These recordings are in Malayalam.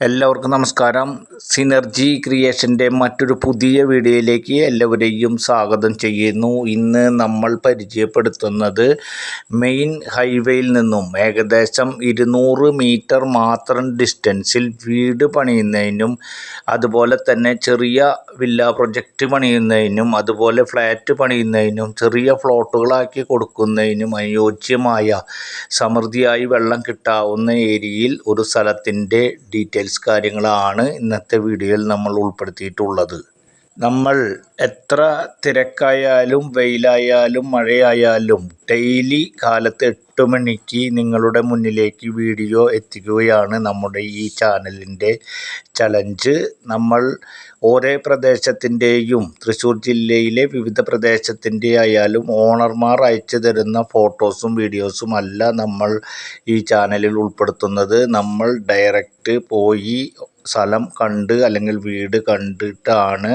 എല്ലാവർക്കും നമസ്കാരം. സിനർജി ക്രിയേഷന്റെ മറ്റൊരു പുതിയ വീഡിയോയിലേക്ക് എല്ലാവരെയും സ്വാഗതം ചെയ്യുന്നു. ഇന്ന് നമ്മൾ പരിചയപ്പെടുത്തുന്നത് മെയിൻ ഹൈവേയിൽ നിന്നും ഏകദേശം ഇരുന്നൂറ് മീറ്റർ മാത്രം ഡിസ്റ്റൻസിൽ വീട് പണിയുന്നതിനും അതുപോലെ തന്നെ ചെറിയ വില്ല പ്രൊജക്റ്റ് പണിയുന്നതിനും അതുപോലെ ഫ്ലാറ്റ് പണിയുന്നതിനും ചെറിയ ഫ്ലോട്ടുകളാക്കി കൊടുക്കുന്നതിനും അനുയോജ്യമായ സമൃദ്ധിയായി വെള്ളം കിട്ടാവുന്ന ഏരിയയിൽ ഒരു സ്ഥലത്തിന്റെ ഡീറ്റെയിൽസ് കാര്യങ്ങളാണ് ഇന്നത്തെ വീഡിയോയിൽ നമ്മൾ ഉൾപ്പെടുത്തിയിട്ടുള്ളത്. നമ്മൾ എത്ര തിരക്കായാലും വെയിലായാലും മഴയായാലും ഡെയിലി കാലത്ത് എട്ട് മണിക്ക് നിങ്ങളുടെ മുന്നിലേക്ക് വീഡിയോ എത്തിക്കുകയാണ് നമ്മുടെ ഈ ചാനലിന്റെ ചലഞ്ച് നമ്മൾ ഓരോ പ്രദേശത്തിന്റെയും തൃശ്ശൂർ ജില്ലയിലെ വിവിധ പ്രദേശത്തിന്റെ ആയാലും ഓണർമാർ അയച്ചു തരുന്ന ഫോട്ടോസും വീഡിയോസും അല്ല നമ്മൾ ഈ ചാനലിൽ ഉൾപ്പെടുത്തുന്നത്. നമ്മൾ ഡയറക്റ്റ് പോയി സ്ഥലം കണ്ട് അല്ലെങ്കിൽ വീട് കണ്ടിട്ടാണ്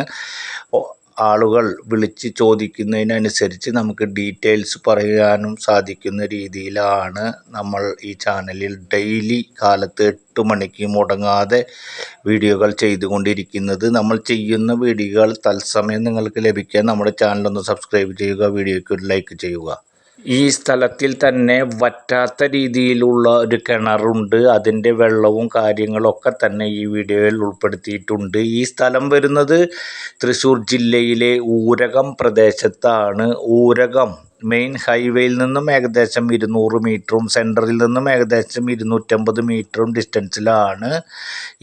ആളുകൾ വിളിച്ച് ചോദിക്കുന്നതിനനുസരിച്ച് നമുക്ക് ഡീറ്റെയിൽസ് പറയാനും സാധിക്കുന്ന രീതിയിലാണ് നമ്മൾ ഈ ചാനലിൽ ഡെയിലി കാലത്ത് എട്ട് മണിക്ക് മുടങ്ങാതെ വീഡിയോകൾ ചെയ്തുകൊണ്ടിരിക്കുന്നത്. നമ്മൾ ചെയ്യുന്ന വീഡിയോകൾ തത്സമയം നിങ്ങൾക്ക് ലഭിക്കാൻ നമ്മുടെ ചാനലൊന്ന് സബ്സ്ക്രൈബ് ചെയ്യുക വീഡിയോയ്ക്ക് ഒരു ലൈക്ക് ചെയ്യുക. ഈ സ്ഥലത്തിൽ തന്നെ വറ്റാത്ത രീതിയിലുള്ള ഒരു കിണറുണ്ട്. അതിന്റെ വെള്ളവും കാര്യങ്ങളൊക്കെ തന്നെ ഈ വീഡിയോയിൽ ഉൾപ്പെടുത്തിയിട്ടുണ്ട്. ഈ സ്ഥലം വരുന്നത് തൃശ്ശൂർ ജില്ലയിലെ ഊരകം പ്രദേശത്താണ്. ഊരകം. മെയിൻ ഹൈവേയിൽ നിന്നും ഏകദേശം ഇരുന്നൂറ് മീറ്ററും സെന്ററിൽ നിന്നും ഏകദേശം ഇരുന്നൂറ്റമ്പത് മീറ്ററും ഡിസ്റ്റൻസിലാണ്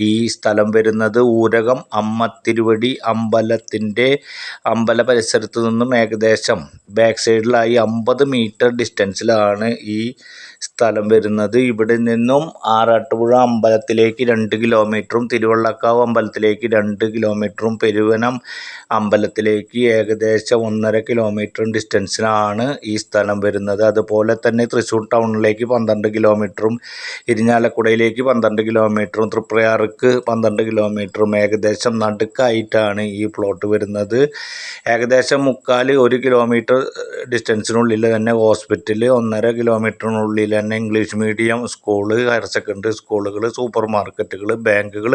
ഈ സ്ഥലം വരുന്നത്. ഊരകം അമ്മ തിരുവടി അമ്പലത്തിന്റെ അമ്പല പരിസരത്ത് നിന്നും ഏകദേശം ബാക്ക് സൈഡിലായി അമ്പത് മീറ്റർ ഡിസ്റ്റൻസിലാണ് ഈ സ്ഥലം വരുന്നത്. ഇവിടെ നിന്നും ആറാട്ടുപുഴ അമ്പലത്തിലേക്ക് രണ്ട് കിലോമീറ്ററും തിരുവള്ളക്കാവ് അമ്പലത്തിലേക്ക് രണ്ട് കിലോമീറ്ററും പെരുവനം അമ്പലത്തിലേക്ക് ഏകദേശം ഒന്നര കിലോമീറ്ററും ഡിസ്റ്റൻസിലാണ് ഈ സ്ഥലം വരുന്നത്. അതുപോലെ തന്നെ തൃശ്ശൂർ ടൗണിലേക്ക് പന്ത്രണ്ട് കിലോമീറ്ററും ഇരിഞ്ഞാലക്കുടയിലേക്ക് പന്ത്രണ്ട് കിലോമീറ്ററും തൃപ്രയാർക്ക് പന്ത്രണ്ട് കിലോമീറ്ററും ഏകദേശം നടുക്കായിട്ടാണ് ഈ പ്ലോട്ട് വരുന്നത്. ഏകദേശം മുക്കാൽ ഒരു കിലോമീറ്റർ ഡിസ്റ്റൻസിനുള്ളിൽ തന്നെ ഹോസ്പിറ്റൽ ഒന്നര കിലോമീറ്ററിനുള്ളിൽ തന്നെ English medium school higher secondary സ്കൂളുകൾ സൂപ്പർ മാർക്കറ്റുകൾ ബാങ്കുകൾ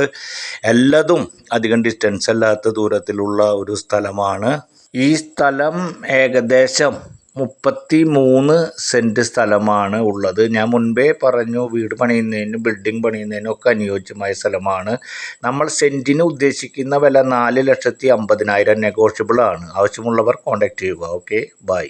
എല്ലാതും അധികം ഡിസ്റ്റൻസ് അല്ലാത്ത ദൂരത്തിലുള്ള ഒരു സ്ഥലമാണ്. ഈ സ്ഥലം ഏകദേശം മുപ്പത്തി മൂന്ന് സെന്റ് സ്ഥലമാണ് ഉള്ളത്. ഞാൻ മുൻപേ പറഞ്ഞു വീട് പണിയുന്നതിനും ബിൽഡിംഗ് പണിയുന്നതിനും ഒക്കെ അനുയോജ്യമായ സ്ഥലമാണ്. നമ്മൾ സെന്റിന് ഉദ്ദേശിക്കുന്ന വില നാല് ലക്ഷത്തി അമ്പതിനായിരം നെഗോഷ്യബിൾ ആണ്. ആവശ്യമുള്ളവർ കോൺടാക്റ്റ് ചെയ്യുക. Okay bye